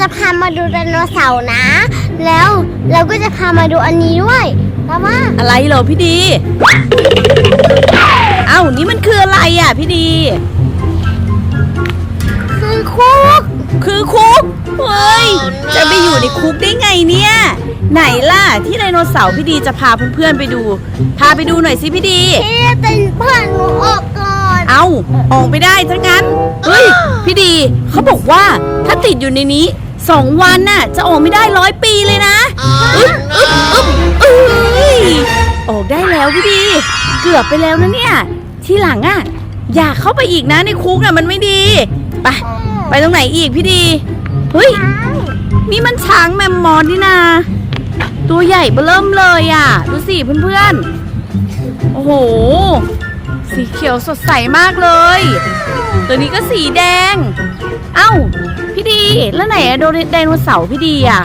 จะพามาดูไดโนเสาร์นะ แล้วเราก็จะพามาดูอันนี้ด้วยแต่ว่าอะไรเหรอพี่ดี เอ้านี่มันคืออะไรอะพี่ดี คือคุก คือคุก เฮ้ย จะไปอยู่ในคุกได้ไงเนี่ย ไหนล่ะที่ไดโนเสาร์พี่ดีจะพาเพื่อนๆไปดู พาไปดูหน่อยสิพี่ดีที่เป็นเพื่อนหนูออกก่อน เอาออกไปได้ทั้งนั้น เฮ้ย พี่ดี เขาบอกว่าถ้าติดอยู่ในนี้ สองวันน่ะ จะออกไม่ได้ร้อยปีเลยนะอึ๊บอึ๊บอึ๊บเอ้ยออกได้แล้วพี่ดี เกือบไปแล้วนะเนี่ย ที่หลังอะ อยากเข้าไปอีกนะในคุกน่ะมันไม่ดี ไป ไปตรงไหนอีกพี่ดี เฮ้ย นี่มันช้างแมมมอสนี่นา ตัวใหญ่เบ้อเริ่มเลยอะ ดูสิเพื่อนๆ โอ้โห สีเขียวสดใสมากเลย ตัวนี้ก็สีแดง เอ้า พี่ดี แล้วไหนอะโดไดโนเสาร์พี่ดีอะ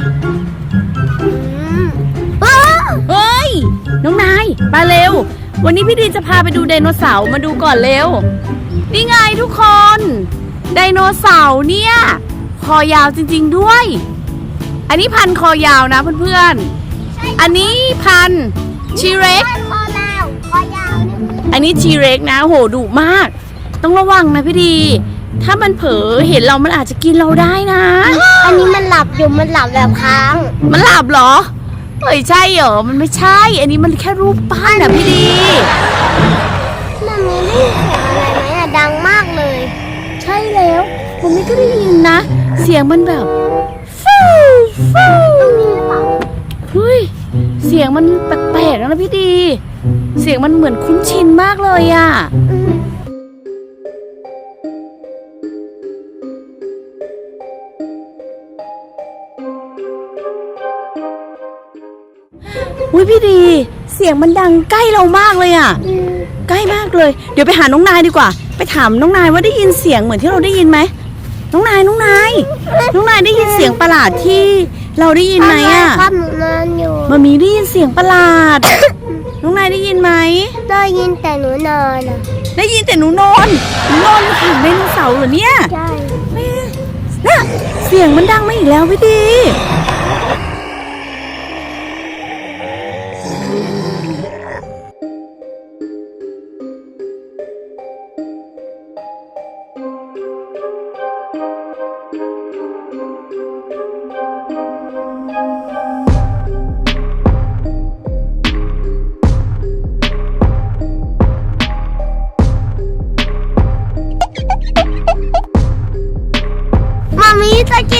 ว้าวเฮ้ย น้องนายมาเร็ว วันนี้พี่ดีจะพาไปดูไดโนเสาร์มาดูก่อนเร็ว นี่ไงทุกคน ไดโนเสาร์เนี่ย คอยาวจริง ๆด้วย อันนี้พันธุ์คอยาวนะเพื่อนๆ อันนี้พันธุ์ชีเร็กคอแลวคอยาวนี่อันนี้ชีเร็กนะ โหดุมาก ต้องระวังนะพี่ดี ถ้ามันเผลอเห็นเรามันอาจจะกินเราได้นะ อันนี้มันหลับอยู่มันหลับแบบค้าง มันหลับเหรอเฮ้ยใช่เหรอ มันไม่ใช่ อันนี้มันแค่รูปปั้นนะพี่ดี มันมีได้ยินเสียงอะไรไหมอะดังมากเลย ใช่แล้วผมไม่ก็ได้ยินนะ เสียงมันแบบฟูฟูตรงนี้หรือเปล่าเฮ้ยเสียงมันแปลกๆนะพี่ดี เสียงมันเหมือนคุ้นชินมากเลยอะอืม อุ้ยพี่ดี เสียงมันดังใกล้เรามากเลยอะอืมใกล้มากเลย เดี๋ยวไปหาน้องนายดีกว่า ไปถามน้องนายว่าได้ยินเสียงเหมือนที่เราได้ยินไหมน้องนายน้องนายน้องนายได้ยินเสียงประหลาดที่เราได้ยินไหมอะครับหนูนอนอยู่มามีได้ยินเสียงประหลาด น้องนายได้ยินไหมได้ยินแต่หนูนอนอะได้ยินแต่หนูนอนหนูนอนอยู่ข้างไดโนเสาร์เหรอเนี่ยใช่น่ะเสียงมันดังมาอีกแล้วพี่ดี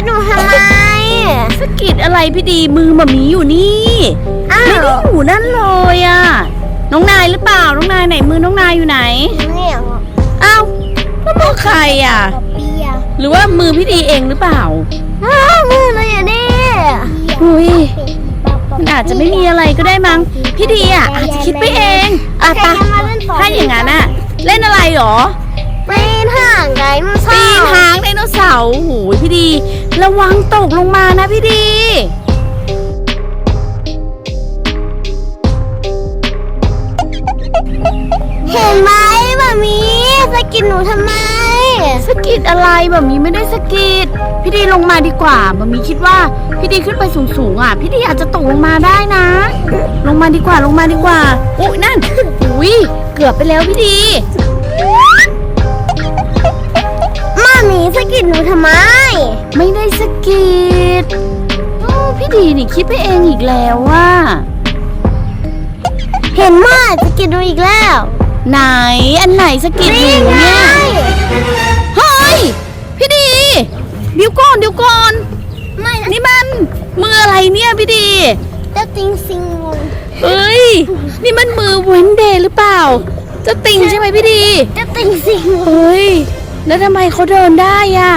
หนูทำไม สะกิดอะไรพี่ดีมือมามีอยู่นี่อ้าไม่ได้วอยู่นั่นเลยอะน้องนายหรือเปล่าน้องนายไหนมือน้องนายอยู่ไหนเนี่ยอ้าวแล้วมือใครอะกับเปียหรือว่ามือพี่ดีเองหรือเปล่าอ้าวมือเลยอะนี่หุยมันอาจจะไม่มีอะไรก็ได้มั้งพี่ดีอะอาจจะคิดไปเองอะปะถ้าอย่างนั้นอะเล่นอะไรหรอปีนห่างไงมันชปีอนบหางไดโนเสาร์โหยพี่ดี ระวังตกลงมานะพี่ดีเห็นไหมมามีจะกินหนูทำไม สะกิดอะไรแบบนี้ไม่ได้สะกิดพี่ดีลงมาดีกว่าแบบนี้คิดว่าพี่ดีขึ้นไปสูงๆอะ พี่ดีอาจจะตกลงมาได้นะ ลงมาดีกว่าลงมาดีกว่า อุ้ยนั่น อุ้ยเกือบไปแล้วพี่ดี มามีจะกินหนูทำไม ไม่ได้สะกิดโอ้พี่ดีนี่คิดไปเองอีกแล้วว่า เห็นว่าจะกินหนูอีกแล้วไหนอันไหนสะกิดหนูเนี่ยเฮ้ยพี่ดี เดี๋ยวก่อนเดี๋ยวก่อนไม่นะนี่มันมืออะไรเนี่ยพี่ดีเจ้าติงซิงงเอ้ย นี่มันมือเวนเดย์หรือเปล่าจะติงใช่ไหมพี่ดีเจ้าติงซิงเฮ้ย แล้วทำไมเขาเดินได้อะ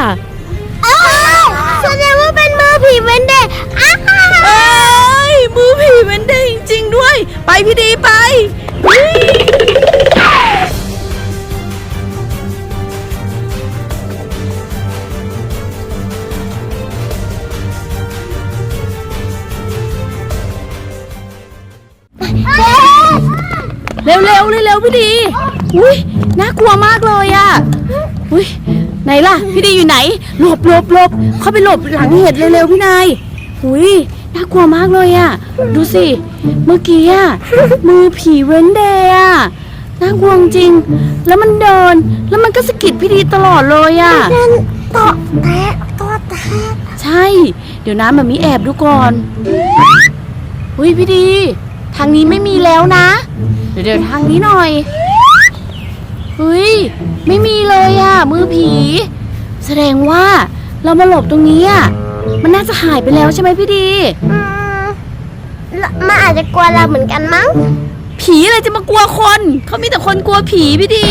อ้าวแสดงว่าเป็นมือผีเวนเดย์อ้าวเอ้ยมือผีเวนเดย์จริงๆด้วย ไปพี่ดีไปเฮ้ยเร็วๆเร็วๆพี่ดี อุ้ยน่ากลัวมากเลยอะ อุ้ยไหนล่ะ พี่ดีอยู่ไหนหลบหลบหลบเข้าไปหลบหลังเห็ดเร็วๆพี่นายหุยน่ากลัวมากเลยอะดูสิ เมื่อกี้อะมือผีเว้นเดย์อะน่ากลัวจริง แล้วมันเดิน แล้วมันก็สะกิดพี่ดีตลอดเลยอะนั่นโตะแตะโตะแตะใช่ เดี๋ยวนะแบบมีแอบดูก่อนหุยพี่ดี ทางนี้ไม่มีแล้วนะ เดี๋ยวเดี๋ยวทางนี้หน่อย เฮ้ย ไม่มีเลยอะมือผี แสดงว่าเรามาหลบตรงนี้อะมันน่าจะหายไปแล้วใช่ไหมพี่ดี อืมแล้วมันอาจจะกลัวเราเหมือนกันมั้ง ผีอะไรจะมากลัวคน เขามีแต่คนกลัวผีพี่ดี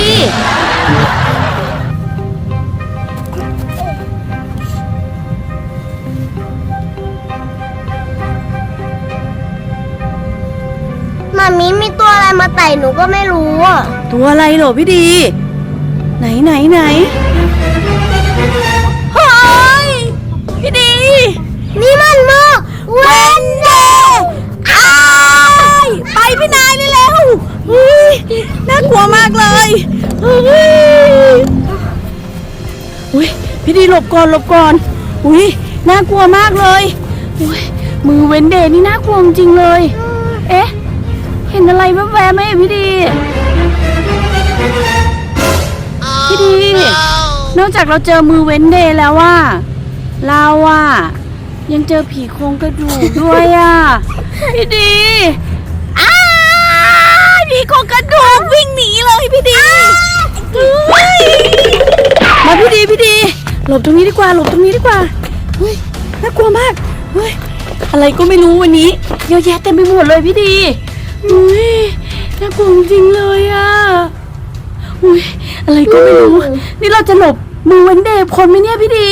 มามีมีตัวอะไร มาไต่หนูก็ไม่รู้อะตัวอะไรเหรอพี่ดี ไหนไหนไหนเฮ้ยพี่ดี นี่มันมือเวนเดย์อ้ายไปพี่นายเลยเร็วเฮ้ยน่ากลัวมากเลยเฮ้ยอุ้ยพี่ดีหลบก่อนหลบก่อนอุ้ยน่ากลัวมากเลยอุ้ยมือเว้นเดย์นี่น่ากลัวจริงๆเลย เอ๊ะ เห็นอะไรแวบๆไหมพี่ดี พี่ดี นอกจากเราเจอมือเว้นเดย์แล้วว่า เราอะยังเจอผีโครงกระดูกด้วยอะพี่ดีอ้ายผีโครงกระดูกวิ่งหนีเลยพี่ดีเฮ้ยมาพี่ดีพี่ดี หลบตรงนี้ดีกว่า หลบตรงนี้ดีกว่าเฮ้ยน่ากลัวมากเฮ้ยอะไรก็ไม่รู้วันนี้เยอะแยะเต็มไปหมดเลยพี่ดี เฮ้ยน่ากลัวจริงๆเลยอะอุ้ยอะไรก็ไม่รู้ นี่เราจะหลบมือเวนเดย์พ้นไหมเนี่ยพี่ดี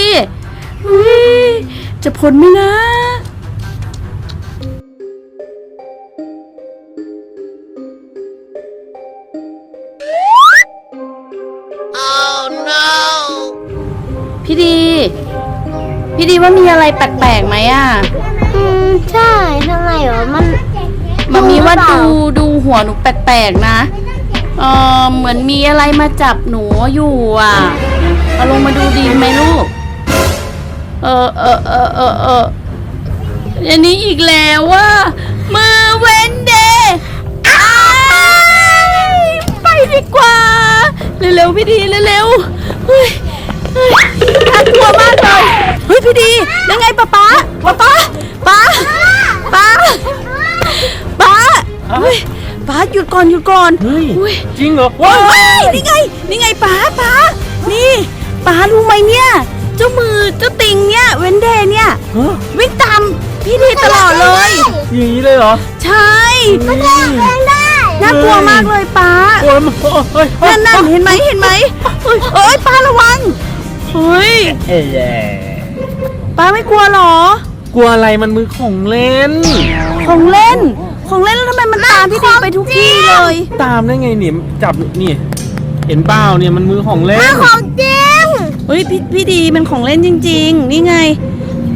เฮ้ยจะพ้นไหมนะพี่ดี พี่ดีว่ามีอะไรแปลกๆไหมอะ อืม ใช่ทำไมเหรอมันมัน หัวหนูแปลกๆนะ เออเหมือนมีอะไรมาจับหนูอยู่อะ เอาลงมาดูดีไหมลูก เออเออเออเออเอออันนี้อีกแล้วว่ามือเว้นเดย์ไปดีกว่า เร็วๆพี่ดีเร็วๆเฮ้ยเฮ้ยน่ากลัวมากเลยเฮ้ยพี่ดียังไงป๊าป๊าป๊าป๊าป๊าป๊าป๊าเฮ้ย ป๊าหยุดก่อนหยุดก่อนเฮ้ยอุ้ยจริงเหรอว้าว้ายยนี่ไง นี่ไงป๋าป๋านี่ป๋ารู้ไหมเนี่ย เจ้ามือเจ้าติงเนี่ยเวนเดย์เนี่ยฮะวิ่งตามพี่ดีตลอดเลย อย่างนี้เลยเหรอใช่มันเองเองได้น่ากลัวมากเลยป๋าโอ้ยมันโอ้ยเฮ้ยนั่นนั่นเห็นไหมเห็นไหมเอ้ยเอ้ยป๋าระวังเฮ้ยเอ้ยแย่ป๋าไม่กลัวเหรอ กลัวอะไรมันมือของเล่น ของเล่น ของเล่นแล้วทำไมมันตามพี่ดีไปทุกที่เลย ตามได้ไงเนี่ยจับนี่ เห็นเปล่าเนี่ยมันมือของเล่นของจริงเฮ้ยพี่พี่ดีมันของเล่นจริง ๆ นี่ไง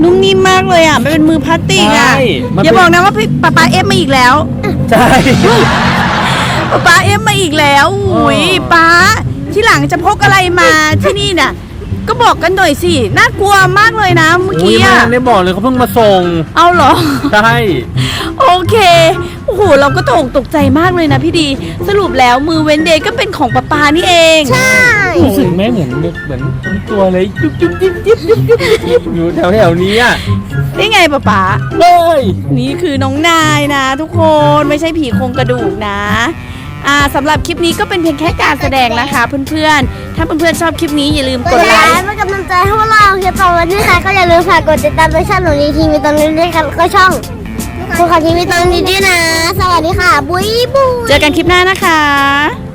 นุ่มนิ่มมากเลยอะมันเป็นมือพลาสติกอะใช่มันอย่าเป็นบอกนะว่าพี่ป๊าป๊าเอฟมาอีกแล้วใช่ ป๊าป๊าเอฟมาอีกแล้วอุ้ยอ๋อป๊าที่หลังจะพกอะไรมาที่นี่น่ะ ก็บอกกันหน่อยสิ น่ากลัวมากเลยนะเมื่อโอ้ยกี้แม่อะได้บอกเลยเขาเพิ่งมาส่ง เอาเหรอ ใช่ โอเค โอ้โห เราก็ตกตกใจมากเลยนะพี่ดี สรุปแล้วมือเวนเดย์ก็เป็นของป๊าป๊านี่เอง ใช่ รู้สึกไหมเหมือนเหมือนมีตัวอะไรยุบยุบยิบยิบยิบยิบยิบอยู่แถวแถวๆนี้อะนี่ไงป๊าป๊าเฮ้ยนี่คือน้องนายนะ ทุกคน ไม่ใช่ผีโครงกระดูกนะ อ่าสำหรับคลิปนี้ก็เป็นเพียงแค่การแสดงนะคะ เพื่อนๆ ถ้าเพื่อนๆชอบคลิปนี้อย่าลืมกกดดไลไลค์ค์ เป็นกำลังใจให้พวกเราเฮียต่อวันนี้ค่ะก็อย่าลืมฝากกดติดตามในช่องหนูดีทีวีตอนนี้ด้วยกันแล้วก็ช่องคุณขาทีวีตอนนี้ด้วยนะ สวัสดีค่ะ บุ้ยบุ้ยเจอกันคลิปหน้านะคะ